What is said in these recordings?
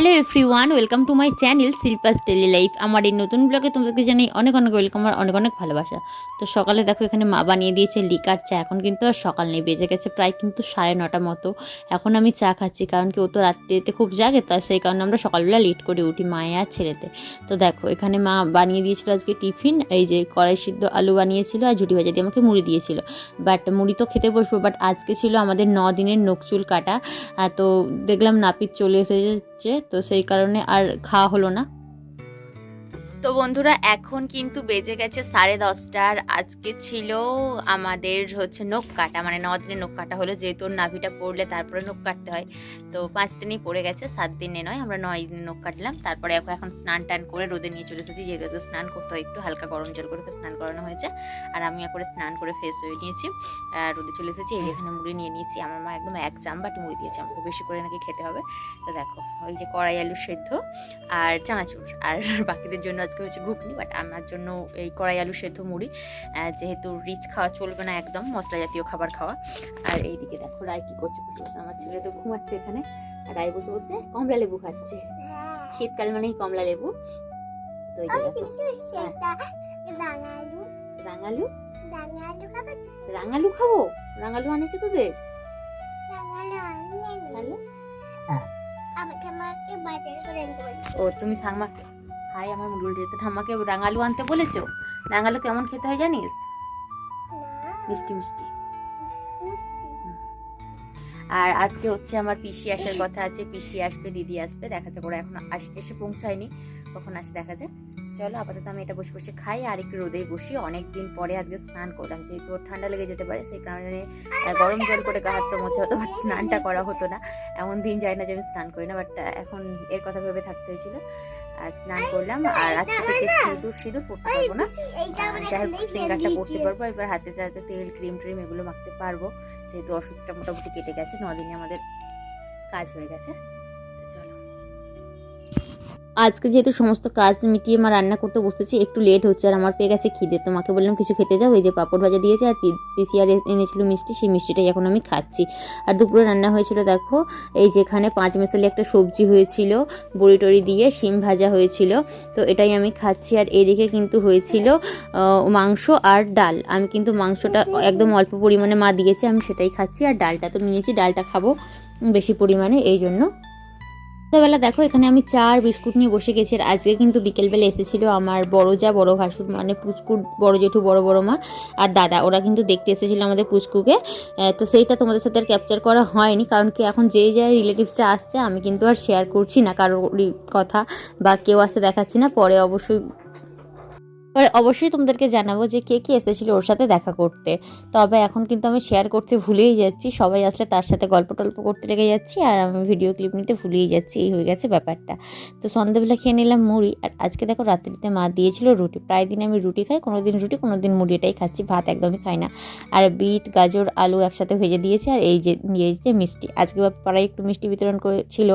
Hello every one welcome to my channel Shilpa's daily life আমার এই নতুন ব্লগে তোমাদেরকে জানাই অনেক অনেক ওয়েলকাম আর অনেক অনেক ভালোবাসা। তো সকালে দেখো এখানে মা বানিয়ে দিয়েছে লিকার চা। এখন কিন্তু আর সকাল নেই, বেজে গেছে প্রায় কিন্তু সাড়ে নটা মতো। এখন আমি চা খাচ্ছি কারণ কি ও তো রাত্রিতে খুব জাগে, তো সেই কারণে আমরা সকালবেলা লেট করে উঠি মায়ে আর ছেলেতে। তো দেখো, এখানে মা বানিয়ে দিয়েছিল আজকে টিফিন, এই যে কড়াই সিদ্ধ আলু বানিয়েছিল আর ঝুটি ভাজা দিয়ে আমাকে মুড়ি দিয়েছিল। বাট মুড়ি তো খেতে বসবো বাট আজকে ছিল আমাদের ন দিনের নখচুল কাটা। তো দেখলাম নাপিত চলে এসেছে তো সেই কারণে আর খাওয়া হলো না। তো বন্ধুরা, এখন কিন্তু বেজে গেছে সাড়ে দশটার আজকে ছিল আমাদের হচ্ছে নখ কাটা। মানে ন দিনের নখ কাটা হলো, যেহেতু নাভিটা পড়লে তারপরে নখ কাটতে হয়। তো পাঁচ দিনই পড়ে গেছে, সাত দিনে নয়, আমরা নয় দিনে নখ কাটলাম। তারপরে এখন স্নান টান করে রোদে নিয়ে চলে এসেছি, যেহেতু স্নান করতে হয় একটু, হালকা গরম জল করে স্নান করানো হয়েছে। আর আমি করে স্নান করে ফ্রেশ হয়ে নিয়েছি। আর রোদে চলে এসেছি, এই মুড়ি নিয়ে নিয়েছি। আমার মা একদম এক চামবাটি মুড়ি দিয়েছে, আমাকে বেশি করে নাকি খেতে হবে। তো দেখো, ওই যে কড়াই আলু সেদ্ধ আর চানাচুর, আর বাকিদের জন্য আজকে হচ্ছে ঘুগনি বাট আমার জন্য এই কড়াই আলু সেদ্ধ মুড়ি। যেহেতু রিচ খাওয়া চলবে না একদম মশলা জাতীয় খাবার খাওয়া। আর এইদিকে দেখো রায় কি করছে আমার ছেলে তো ঘুমাচ্ছে এখানে। আর রায় বসে বসে কমলা লেবু খাচ্ছে। শীতকাল মানেই কমলা লেবু। তো এই যে দেখো, রাঙালু? রাঙালু খাব? রাঙালু আনেছে তোদের? ও তুমি ঠাম্মাকে হাই, আমার মুরুল যেতে ঠাম্মাকে রাঙালু আনতে বলেছ। রাঙালু কেমন খেতে হয় জানিস? মিষ্টি মিষ্টি। আর আজকে হচ্ছে আমার পিসি আসার কথা আছে, পিসি আসবে, দিদি আসবে, দেখা যাক, ওরা এখন আস- এসে পৌঁছায়নি, কখন আসে দেখা যাক। চলো আপাতত আমি এটা বসে বসে খাই আর একটু রোদে বসি। অনেক দিন পরে আজকে স্নান করলাম যেহেতু ঠান্ডা লেগে যেতে পারে সেই কারণে গরম জল করে গা হাত তো মোছা হতো স্নানটা করা হতো না। এমন দিন যায় না যে আমি স্নান করি না বাট এখন এর কথা ভেবে থাকতে হয়েছিল। আর স্নান করলাম আর আজকে থেকে সিঁদুর সিঁদুর পড়তে পারব না। আর যাই হোক সিঙ্গারটা করতে পারব এবার হাতে হাতে তেল ক্রিম ট্রিম এগুলো মাখতে পারব যেহেতু অসুস্থটা মোটামুটি কেটে গেছে নদিনে আমাদের কাজ হয়ে গেছে। আজকে যেহেতু সমস্ত কাজ মিটিয়ে মা রান্না করতে বসতেছি একটু লেট হচ্ছে আর আমার পেয়ে গেছে খিদে। তোমাকে বললাম কিছু খেতে যাও এই যে পাপড় ভাজা দিয়েছে আর পি- পিসি আর এনেছিল মিষ্টি, সেই মিষ্টিটাই এখন আমি খাচ্ছি। আর দুপুরে রান্না হয়েছিল দেখো, এই যেখানে পাঁচ মেশালি একটা সবজি হয়েছিল, বড়ি টড়ি দিয়ে শিম ভাজা হয়েছিল, তো এটাই আমি খাচ্ছি। আর এদিকে কিন্তু হয়েছিল মাংস আর ডাল। আমি কিন্তু মাংসটা একদম অল্প পরিমাণে মা দিয়েছে, আমি সেটাই খাচ্ছি। আর ডালটা তো নিয়েছি, ডালটা খাব বেশি পরিমাণে, এই জন্য সন্ধ্যাবেলা দেখো, এখানে আমি চার বিস্কুট নিয়ে বসে গেছি আর আজকে কিন্তু বিকেলবেলা এসেছিল আমার বড় যা বড় ভাসুর মানে পুচকুর বড় জেঠু, বড় বড় মা আর দাদা। ওরা কিন্তু দেখতে এসেছিল আমাদের পুচকুকে। তো সেইটা তোমাদের সাথে আর ক্যাপচার করা হয়নি, কারণ কি এখন যে যা রিলেটিভসটা আসছে, আমি কিন্তু আর শেয়ার করছি না কারোর কথা বা কেউ আসতে দেখাচ্ছি না। পরে অবশ্যই পরে অবশ্যই তোমাদেরকে জানাব যে কে কে এসেছিল ওর সাথে দেখা করতে। তবে এখন কিন্তু আমি শেয়ার করতে ভুলেই যাচ্ছি, সবাই আসলে তার সাথে গল্প টল্প করতে লেগে যাচ্ছি আর আমি ভিডিও ক্লিপ নিতে ভুলেই যাচ্ছি, এই হয়ে গেছে ব্যাপারটা। তো সন্ধ্যাবেলা খেয়ে নিলাম মুড়ি আর আজকে দেখো রাত্রিতে মা দিয়েছিল রুটি, প্রায় দিন আমি রুটি খাই কোনো দিন রুটি কোনো দিন মুড়ি এটাই খাচ্ছি, ভাত একদমই খাই না। আর বিট, গাজর, আলু একসাথে ভেজে দিয়েছে আর এই যে নিয়েছে মিষ্টি। আজকে পাড়ায় একটু মিষ্টি বিতরণ করেছিল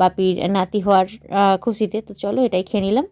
বাপির নাতি হওয়ার খুশিতে, তো চলো এটাই খেয়ে নিলাম।